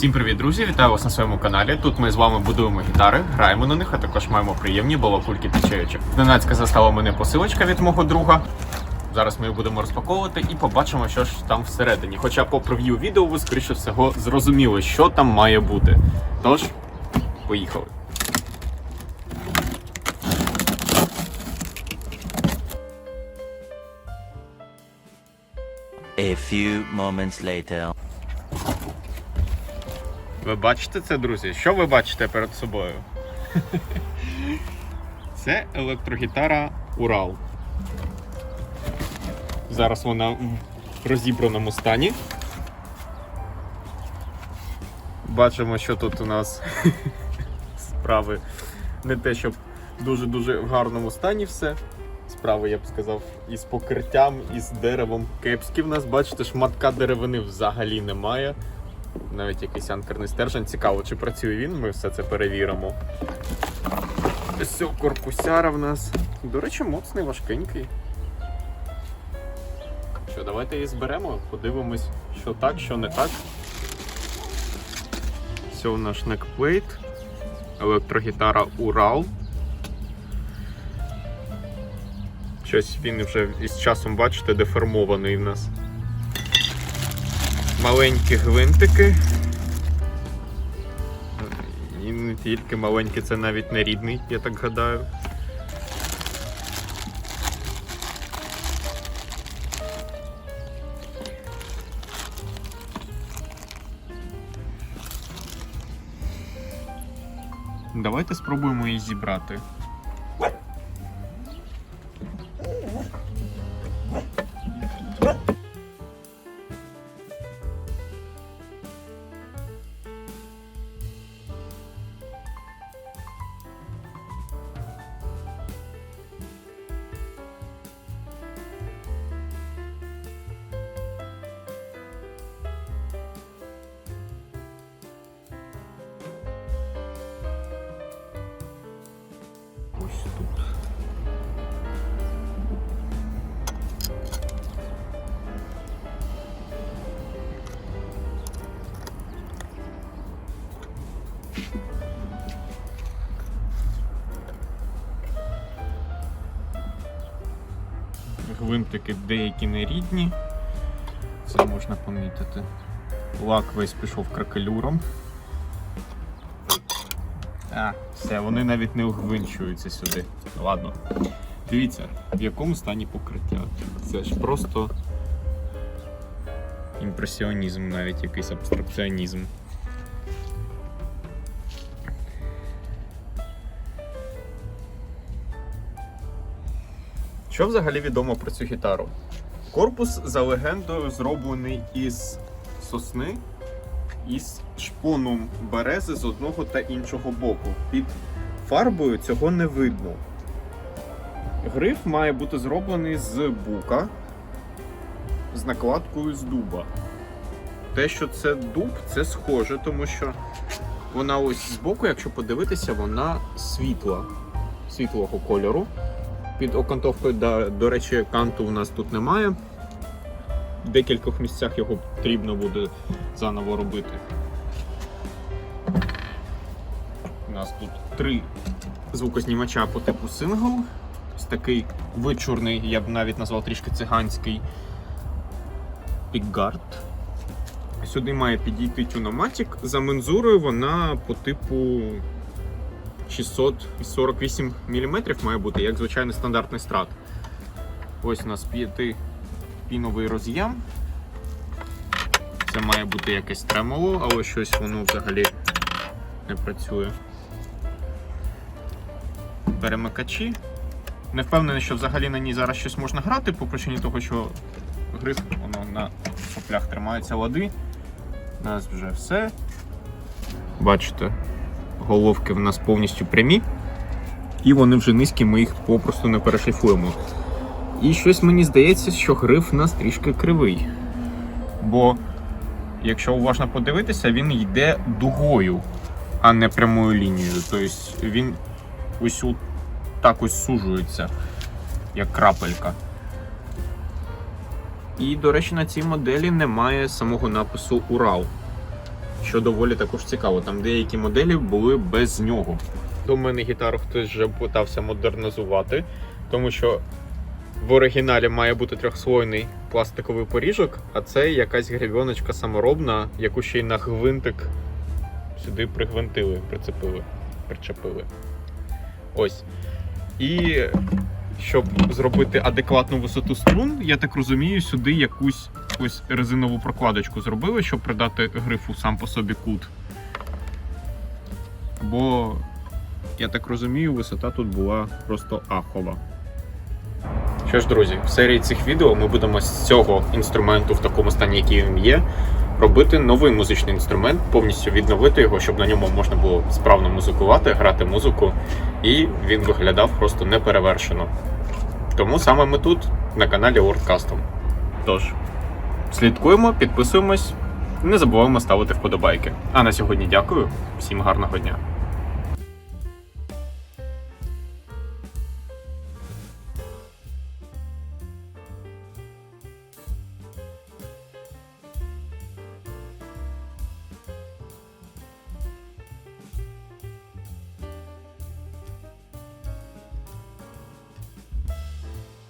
Всім привіт, друзі! Вітаю вас на своєму каналі. Тут ми з вами будуємо гітари, граємо на них, а також маємо приємні балакульки та чайочок. Зненацька застала мене посилочка від мого друга. Зараз ми її будемо розпаковувати і побачимо, що ж там всередині. Хоча по прев'ю відео ви, скоріше всього, зрозуміли, що там має бути. Тож, поїхали. A few moments later. Ви бачите це, друзі? Що ви бачите перед собою? Це електрогітара Урал. Зараз вона в розібраному стані. Бачимо, що тут у нас справи не те, щоб дуже-дуже в гарному стані все. Справи, я б сказав, із покриттям, із деревом кепські в нас, бачите, шматка деревини взагалі немає. Навіть якийсь анкерний стержень. Цікаво, чи працює він, ми все це перевіримо. Ось корпусяра в нас. До речі, моцний, важкенький. Що, давайте її зберемо, подивимось, що так, що не так. Це у наш некплейт. Електрогітара Урал. Щось він вже із часом, бачите, деформований в нас маленькі гвинтики. І не тільки маленькі, це навіть не рідний, я так гадаю. Давайте спробуємо її зібрати. Гвинтики деякі нерідні. Це можна помітити. Лак весь пішов кракелюром. А, все, вони навіть не вгвинчуються сюди. Ладно. Дивіться, в якому стані покриття. Це ж просто імпресіонізм, навіть якийсь абстракціонізм. Що взагалі відомо про цю гітару? Корпус за легендою зроблений із сосни із шпоном берези з одного та іншого боку. Під фарбою цього не видно. Гриф має бути зроблений з бука з накладкою з дуба. Те, що це дуб, це схоже, тому що вона ось збоку, якщо подивитися, вона світла, світлого кольору. Під окантовкою, да, до речі, канту у нас тут немає. В декількох місцях його потрібно буде заново робити. У нас тут три звукознімача по типу сингл. Ось такий вичурний, я б навіть назвав трішки циганський пікгард. Сюди має підійти тюноматік. За мензурою вона по типу 648 мм має бути, як звичайний стандартний страт. Ось у нас п'яти піновий роз'єм. Це має бути якесь тремоло, але щось воно взагалі не працює. Перемикачі. Не впевнений, що взагалі на ній зараз щось можна грати, по причині того, що гриф воно на соплях тримається лади. У нас вже все. Бачите, головки в нас повністю прямі. І вони вже низькі, ми їх попросту не перешліфуємо. І щось мені здається, що гриф у нас трішки кривий. Бо, якщо уважно подивитися, він йде дугою, а не прямою лінією. Тобто він ось так ось сужується, як крапелька. І, до речі, на цій моделі немає самого напису Урал. Що доволі також цікаво. Там деякі моделі були без нього. До мене гітару хтось вже питався модернізувати, тому що в оригіналі має бути трьохслойний пластиковий поріжок, а це якась гребіночка саморобна, яку ще й на гвинтик сюди пригвинтили, прицепили, причепили. Ось. І щоб зробити адекватну висоту струн, я так розумію, сюди якусь ось резинову прокладочку зробили, щоб придати грифу сам по собі кут. Бо, я так розумію, висота тут була просто ахова. Що ж, друзі, в серії цих відео ми будемо з цього інструменту в такому стані, який він є, робити новий музичний інструмент, повністю відновити його, щоб на ньому можна було справно музикувати, грати музику, і він виглядав просто неперевершено. Тому саме ми тут, на каналі World Custom. Тож, слідкуємо, підписуємось, не забуваємо ставити вподобайки. А на сьогодні дякую, всім гарного дня!